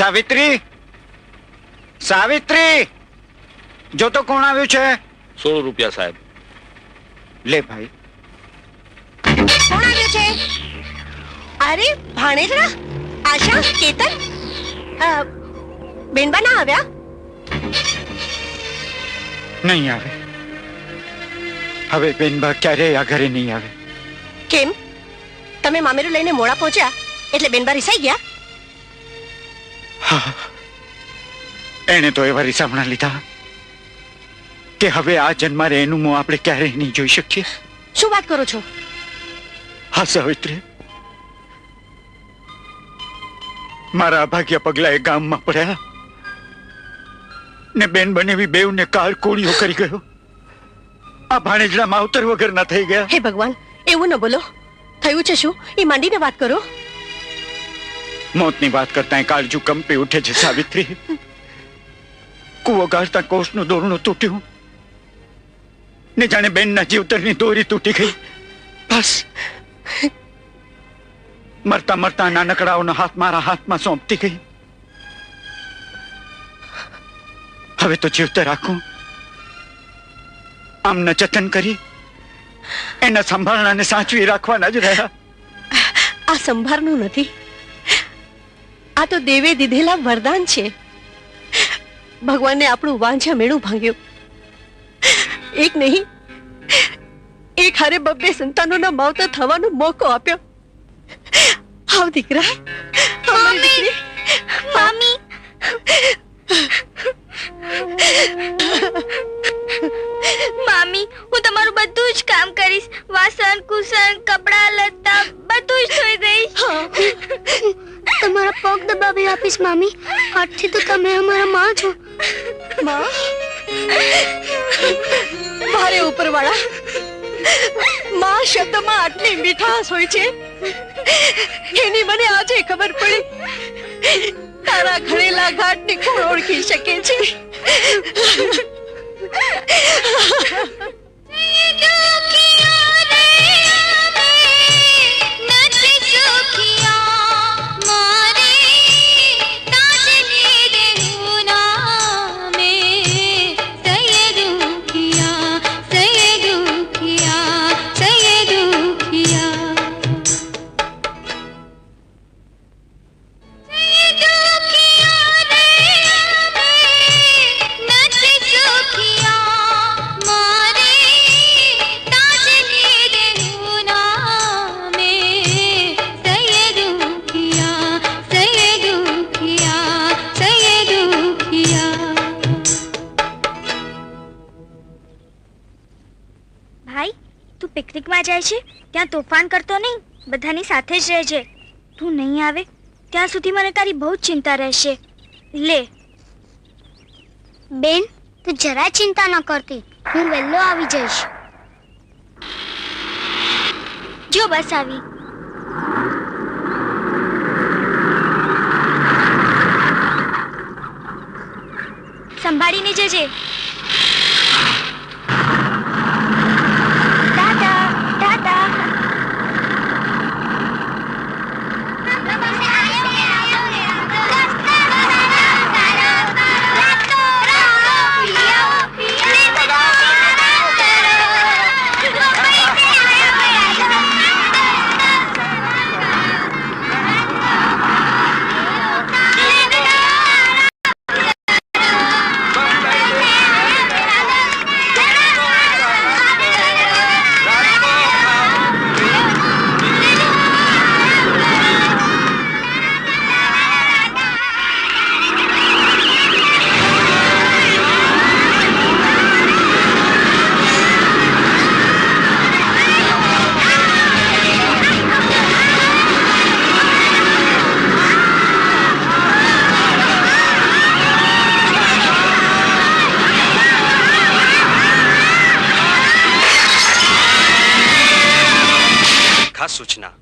સાવિત્રી? સાવિત્રી? જો તો કોણ આવ્યું છે? સોળ રૂપિયા સાહેબ. લે ભાઈ. કોણ આવ્યું છે? અરે ભાણેજરા? આશા કેતન? બેનબા ના આવ્યા? નહીં આવે. હવે બેનબા ક્યારેય આ ઘરે નહીં આવે. કેમ? તમે મામેરું લઈને મોડા પહોંચ્યા એટલે બેનબા રિસાઈ ગયા? એણે તો એવા રીસામણા લીધા કે હવે આ જન્મારે એનું મોં આપણે ક્યારેય નહીં જોઈ શકીએ. શું વાત કરો છો? હા સાવિત્રી. મારા અભાગ્યા પગલા એ ગામમાં પડ્યા ને બેન બનેવી બેવને કાળ કોળીઓ કરી ગયો. આ ભાણેજડા માવતર વગર ના થઈ ગયા. હે ભગવાન એવું ન બોલો. થયું છે શું? એ માંડીને વાત કરો. મોતની વાત કરતા કાળજુ કંપી ઉઠે છે, સાવિત્રી. કુવો ગાળતા કોષનું દોરણું તૂટ્યું. ને જાણે બેનના જીવતરની દોરી તૂટી ગઈ. બસ. મરતા મરતા નાનકડાઓનો હાથ મારા હાથમાં સોંપતી ગઈ. હવે તો જીવતર રાખું. આમના જતન કરી, એના સંભાળણાને સાચવી રાખવાના જ રહ્યા. આ સંભાળનું નથી. આ તો દેવે દીધેલા વરદાન છે. ભગવાને આપણું વાંછા મેળું ભાંગ્યું. એક નહીં એક હારે બબ્બે સંતાનોના માવતર થવાનો મોકો આપ્યો. આવ દીકરા આવ દીકરી. ઉપરવાળા માં શબ્દમાં આટલી મીઠાશ હોય છે. એની મને આજે ખબર પડી. તારા ઘડેલા ઘાટને કોણ ઓળખી શકે છે. પિકનિકમાં જાય છે ત્યાં તોફાન કરતો નહીં બધાની સાથે જ રહેજે તું નહીં આવે ત્યાં સુધી મને તારી બહુ જ ચિંતા રહેશે. લે. બેન તું જરા ચિંતા ન કરતી હું વહેલો આવી જઈશ. જો બસ આવી. સંભાળીને જજે. સૂચના.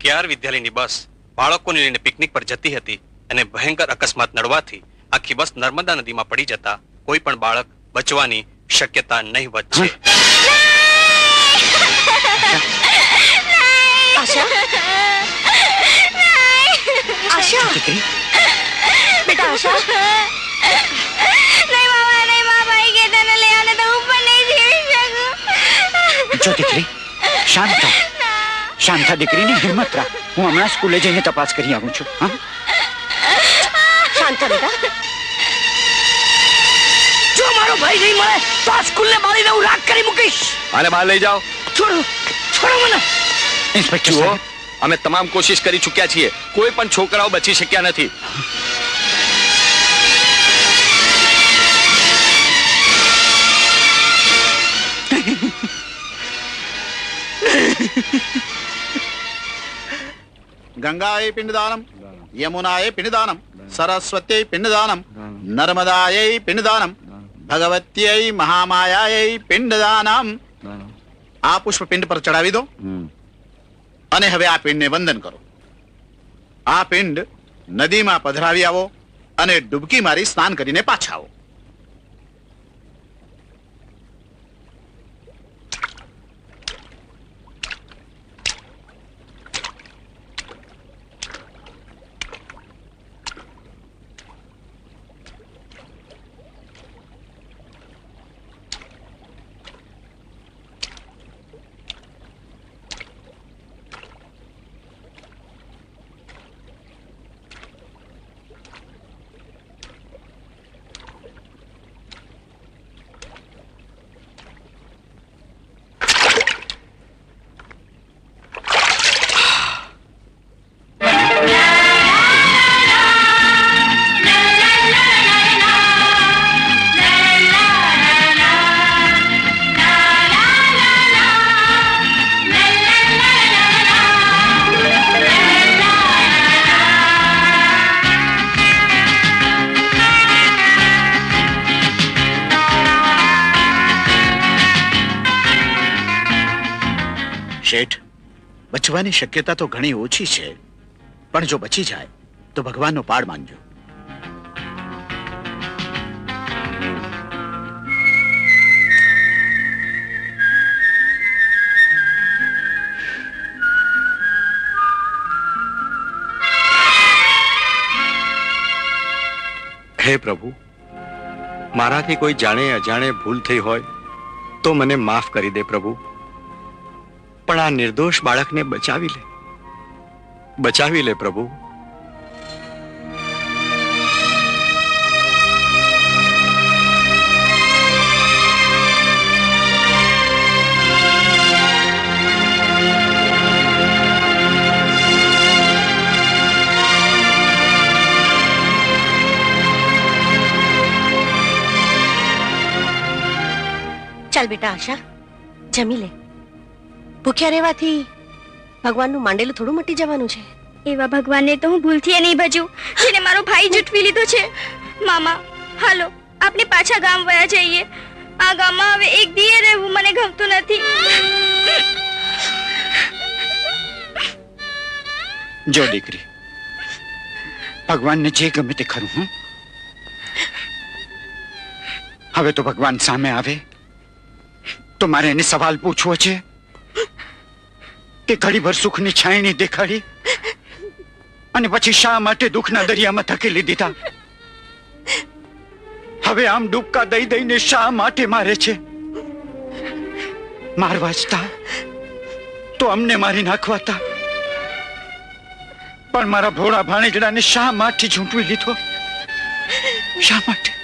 કેઆર વિદ્યાલયની બસ બાળકોને લઈને પિકનિક પર જતી હતી અને ભયંકર અકસ્માત નડવાથી આખી બસ નર્મદા નદીમાં પડી જતા કોઈ પણ બાળક બચવાની શક્યતા નહીં બચશે દીકરી બેટા આશા? નહીં મામા નહીં મામા એ કેતાને લઈ આને તો હું પણ નહીં જીવી શકું. જો દીકરી શાંત થાવ થા દીકરીની હિંમત રાખ. હું હમણાં સ્કૂલે જઈને તપાસ કરી આવું છું. હા? શાંત બેટા. જો મારો ભાઈ નહીં મળે તો આ સ્કૂલને બાળીને હું રાખ કરી મૂકીશ. આને બહાર લઈ જાઓ. છોડો છોડો મને. ઇન્સ્પેક્ટર સાહેબ. અમે તમામ કોશિશ કરી ચૂક્યા છીએ. કોઈ પણ છોકરાઓ બચી શક્યા નથી. గంగాయై పిండిదానం యమునాయై పిండిదానం సరస్వత్యై పిండిదానం నర్మదాయై పిండిదానం ભગવત્યై મહામાયાય પિંડદાનમ આ પુષ્પ પિંડ પર ચડાવી દો અને હવે આ પિંડને વંદન કરો આ પિંડ નદીમાં પધરાવી આવો અને ડૂબકી મારી સ્નાન કરીને પાછા આવો બચવાની શક્યતા તો ઘણી ઓછી છે, પણ જો બચી જાય, તો ભગવાનનો પાડ માનજો હે પ્રભુ, મારાથી કોઈ જાણે અજાણે ભૂલ થઈ હોય, તો મને માફ કરી દે પ્રભુ. પણ આ નિર્દોષ બાળકને બચાવી લે. બચાવી લે પ્રભુ. ચાલ બેટા આશા. જમી લે. ભૂખ્યા રહેવાથી ભગવાનનું માંડેલું થોડું મટી જવાનું છે. એવા ભગવાનને તો હું ભૂલથી એ નહીં ભજું જેને મારો ભાઈ જૂઠવી લીધો છે. મામા હાલો આપણે પાછા ગામ વયા જઈએ. આ ગામમાં હવે એક દીએ રહેવું મને ગમતું નથી. જો દીકરી ભગવાનને જે ગમે તે ખરું હું હવે તો ભગવાન સામે આવે તો મારે એને સવાલ પૂછવો છે. કે ઘડીભર સુખની છાયણી દેખાડી અને પછી શા માટે દુઃખના દરિયામાં ધકેલી દીધા હવે આમ ડૂબકા દઈ દઈને શા માટે મારે છે? મારવા જતા તો અમને મારી નાખવાતા. પણ મારા ભોળા ભાણેજડાને શા માટે ઝૂંટવી લીધો? શા માટે?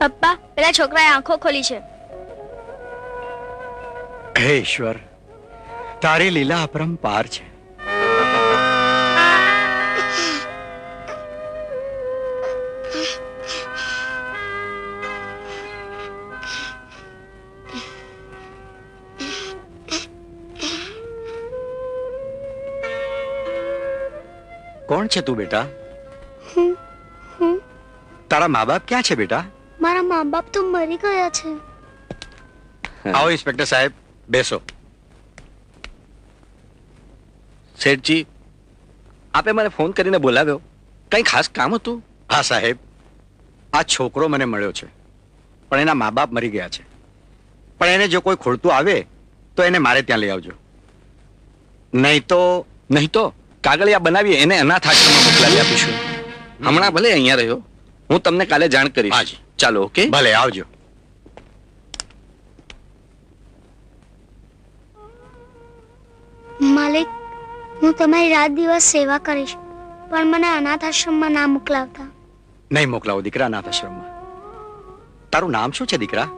પપ્પા, પેલા છોકરાએ આંખો ખોલી છે. હે ઈશ્વર, તારી લીલા અપરંપાર છે. કોણ છે તું, બેટા? તારા મા બાપ ક્યાં છે, બેટા? મારા મા બાપ તો મરી ગયા છે. આવો ઇન્સ્પેક્ટર સાહેબ બેસો. શેઠજી આપે મને ફોન કરીને બોલાવ્યો. કઈ ખાસ કામ હતું? હા સાહેબ. આ છોકરો મને મળ્યો છે. પણ એના મા બાપ મરી ગયા છે. પણ એને જો કોઈ ખોડતું આવે તો એને મારે ત્યાં લઈ આવજો. નહીં તો નહીં તો કાગળિયા બનાવી એને અનાથ આશ્રમમાં મોકલાવી આપીશું. હમણાં ભલે અહીંયા રહ્યો. હું તમને કાલે જાણ કરીશ. હાજી. ચાલો ઓકે? ભલે આવજો. માલિક હું તમારી રાત દિવસ સેવા કરીશ પણ મને અનાથ આશ્રમમાં ના મોકલાવતા. નહીં મોકલાવો દીકરા અનાથ આશ્રમમાં. તારું નામ શું છે દીકરા?